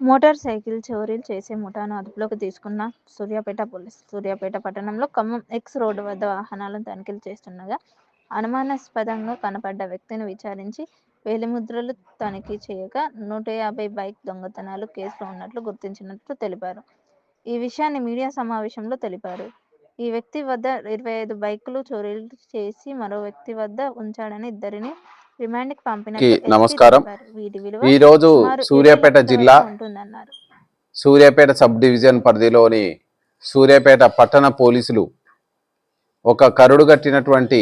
Motor cycle చోరీలు చేసే ముఠాను అదుపులోకి తీసుకున్న సూర్యాపేట పోలీసులు సూర్యాపేట పట్టణంలో ఖమ్మం ఎక్స్ రోడ్డు వద్ద వాహనాలను తనిఖీలు చేస్తుండగా అనుమానాస్పదంగా కనపడ్డ వ్యక్తిని విచారించి వేలిముద్రలు తనిఖీ చేయగా నూట యాభై బైక్ దొంగతనాలు కేసులో ఉన్నట్లు గుర్తించినట్లు తెలిపారు. ఈ విషయాన్ని మీడియా సమావేశంలో తెలిపారు. ఈ వ్యక్తి వద్ద ఇరవై ఐదు బైకులు చోరీలు చేసి మరో వ్యక్తి వద్ద ఉంచాడని ఇద్దరిని ఎస్పీ నమస్కారం. ఈరోజు సూర్యాపేట జిల్లా. సూర్యాపేట సబ్ డివిజన్ పరిధిలోని సూర్యాపేట పట్టణ పోలీసులు ఒక కరుడు కట్టినటువంటి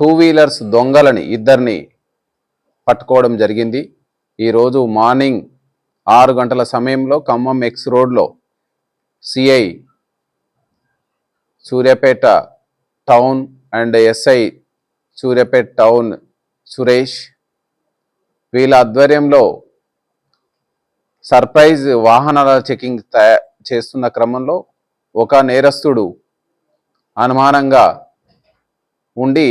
టూ వీలర్స్ దొంగలని ఇద్దరిని పట్టుకోవడం జరిగింది ఈరోజు మార్నింగ్ ఆరు గంటల సమయంలో ఖమ్మం ఎక్స్ రోడ్లో CI Suryapet town and SI Suryapet town Suresh వీళ్ళ ఆధ్వర్యంలో సర్ప్రైజ్ వాహనాల చెకింగ్ చేస్తున్న క్రమంలో ఒక నేరస్తుడు అనుమానంగా ఉండి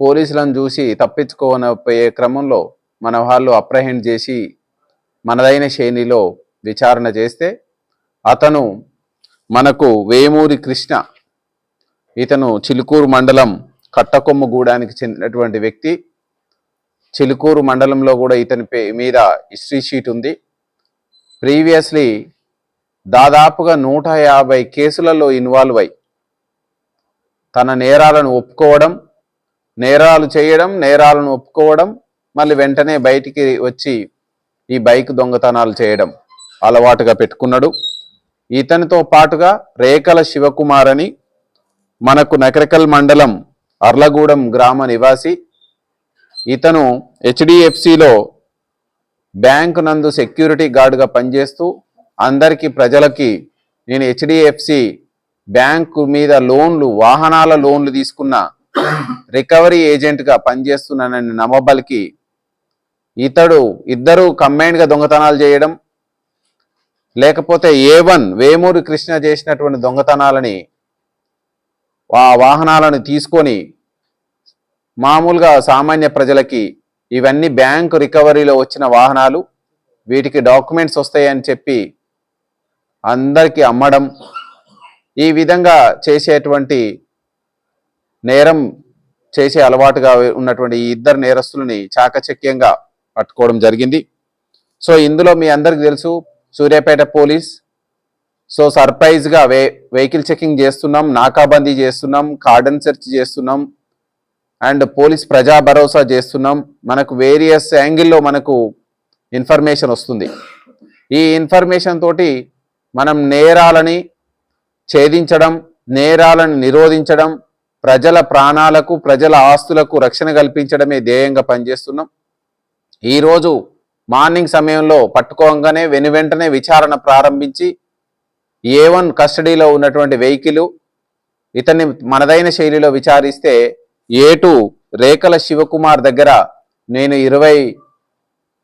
పోలీసులను చూసి తప్పించుకోనపోయే క్రమంలో మన వాళ్ళు అప్రహెండ్ చేసి మనదైన శ్రేణిలో విచారణ చేస్తే అతను మనకు వేమూరి కృష్ణ ఇతను చిలుకూరు మండలం కట్టకొమ్ముగూడానికి చెందినటువంటి వ్యక్తి చిలుకూరు మండలంలో కూడా ఇతని పే మీద హిస్టరీ షీట్ ఉంది. ప్రీవియస్లీ దాదాపుగా నూట యాభై కేసులలో ఇన్వాల్వ్ అయి తన నేరాలను ఒప్పుకోవడం నేరాలు చేయడం నేరాలను ఒప్పుకోవడం మళ్ళీ వెంటనే బయటికి వచ్చి ఈ బైక్ దొంగతనాలు చేయడం అలవాటుగా పెట్టుకున్నాడు. ఇతనితో పాటుగా రేకల శివకుమార్ అని మనకు నకరకల్ మండలం అర్లగూడెం గ్రామ నివాసి ఇతను హెచ్డిఎఫ్సిలో బ్యాంక్ నందు సెక్యూరిటీ గార్డుగా పనిచేస్తూ అందరికీ ప్రజలకి నేను హెచ్డిఎఫ్సి బ్యాంకు మీద లోన్లు వాహనాల లోన్లు తీసుకున్న రికవరీ ఏజెంట్గా పనిచేస్తున్నానని నమ్మబలికి ఇతడు ఇద్దరు కంబైన్డ్గా దొంగతనాలు చేయడం లేకపోతే ఏ వన్ వేమూరి కృష్ణ చేసినటువంటి దొంగతనాలని ఆ వాహనాలను తీసుకొని మామూలుగా సామాన్య ప్రజలకి ఇవన్నీ బ్యాంకు రికవరీలో వచ్చిన వాహనాలు వీటికి డాక్యుమెంట్స్ వస్తాయని చెప్పి అందరికీ అమ్మడం ఈ విధంగా చేసేటువంటి నేరం చేసే అలవాటుగా ఉన్నటువంటి ఈ ఇద్దరు నేరస్తులని చాకచక్యంగా పట్టుకోవడం జరిగింది. సో ఇందులో మీ అందరికి తెలుసు సూర్యాపేట పోలీస్ సో సర్ప్రైజ్గా వెహికల్ చెకింగ్ చేస్తున్నాం నాకాబందీ చేస్తున్నాం కార్డన్ సెర్చ్ చేస్తున్నాం అండ్ పోలీస్ ప్రజా భరోసా చేస్తున్నాం. మనకు వేరియస్ యాంగిల్లో మనకు ఇన్ఫర్మేషన్ వస్తుంది. ఈ ఇన్ఫర్మేషన్ తోటి మనం నేరాలని ఛేదించడం నేరాలను నిరోధించడం ప్రజల ప్రాణాలకు ప్రజల ఆస్తులకు రక్షణ కల్పించడమే ధ్యేయంగా పనిచేస్తున్నాం. ఈరోజు మార్నింగ్ సమయంలో పట్టుకోగానే వెను వెంటనే విచారణ ప్రారంభించి ఏ వన్ కస్టడీలో ఉన్నటువంటి వెహికల్ ఇతన్ని మనదైన శైలిలో విచారిస్తే ఏటు రేఖల శివకుమార్ దగ్గర నేను ఇరవై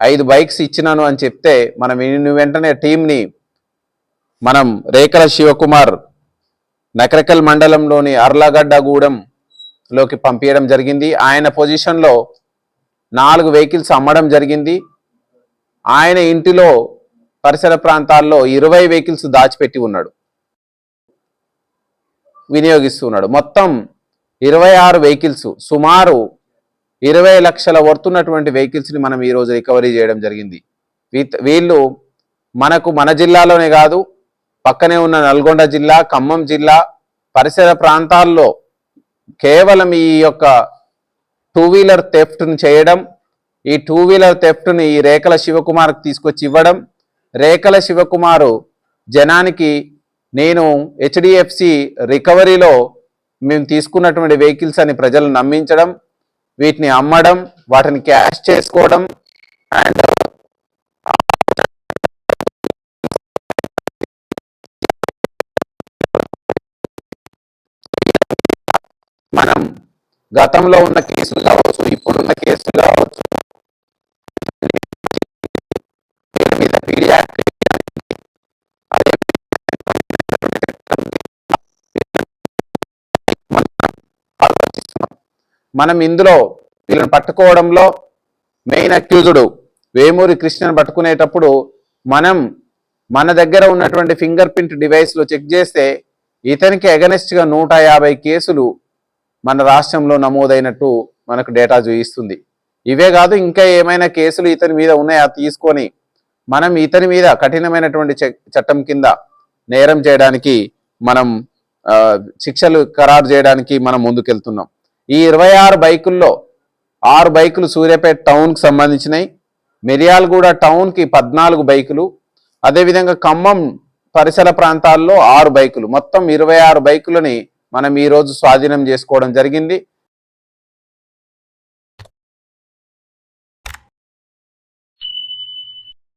ఐదు బైక్స్ ఇచ్చినాను అని చెప్తే మనం వెంటనే టీంని మనం రేఖల శివకుమార్ నకరకల్ మండలంలోని అర్లగడ్డగూడెంలోకి పంపించడం జరిగింది. ఆయన పొజిషన్లో నాలుగు వెహికల్స్ అమ్మడం జరిగింది. ఆయన ఇంటిలో పరిసర ప్రాంతాల్లో ఇరవై వెహికల్స్ దాచిపెట్టి ఉన్నాడు. వినియోగిస్తున్నాడు మొత్తం ఇరవై ఆరు వెహికల్స్ సుమారు ఇరవై లక్షల వర్తున్నటువంటి వెహికల్స్ని మనం ఈరోజు రికవరీ చేయడం జరిగింది. వీత్- వీళ్ళు మనకు మన జిల్లాలోనే కాదు పక్కనే ఉన్న నల్గొండ జిల్లా ఖమ్మం జిల్లా పరిసర ప్రాంతాల్లో కేవలం ఈ యొక్క టూ వీలర్ థెఫ్ట్ను చేయడం ఈ టూ వీలర్ థెఫ్ట్ని ఈ రేఖల శివకుమార్కి తీసుకొచ్చి ఇవ్వడం రేఖల శివకుమారు జనానికి నేను హెచ్డిఎఫ్సి రికవరీలో మేము తీసుకున్నటువంటి వెహికల్స్ అని ప్రజలు నమ్మించడం వీటిని అమ్మడం వాటిని క్యాష్ చేసుకోవడం అండ్ మనం గతంలో ఉన్న కేసులు కావచ్చు ఇప్పుడున్న కేసులు మనం ఇందులో వీళ్ళని పట్టుకోవడంలో మెయిన్ అక్యూజుడు వేమూరి కృష్ణను పట్టుకునేటప్పుడు మనం మన దగ్గర ఉన్నటువంటి ఫింగర్ ప్రింట్ డివైస్లో చెక్ చేస్తే ఇతనికి అగనెస్ట్గా నూట యాభై కేసులు మన రాష్ట్రంలో నమోదైనట్టు మనకు డేటా చూపిస్తుంది. ఇవే కాదు ఇంకా ఏమైనా కేసులు ఇతని మీద ఉన్నాయా తీసుకొని మనం ఇతని మీద కఠినమైనటువంటి చ- చట్టం కింద నేరం చేయడానికి మనం శిక్షలు ఖరారు చేయడానికి మనం ముందుకెళ్తున్నాం. ఈ ఇరవై ఆరు బైకుల్లో ఆరు బైకులు సూర్యాపేట టౌన్కి సంబంధించినవి మిర్యాలగూడ టౌన్కి పద్నాలుగు బైకులు. అదేవిధంగా ఖమ్మం పరిసర ప్రాంతాల్లో ఆరు బైకులు. మొత్తం ఇరవై ఆరు బైకులని మనం ఈరోజు స్వాధీనం చేసుకోవడం జరిగింది.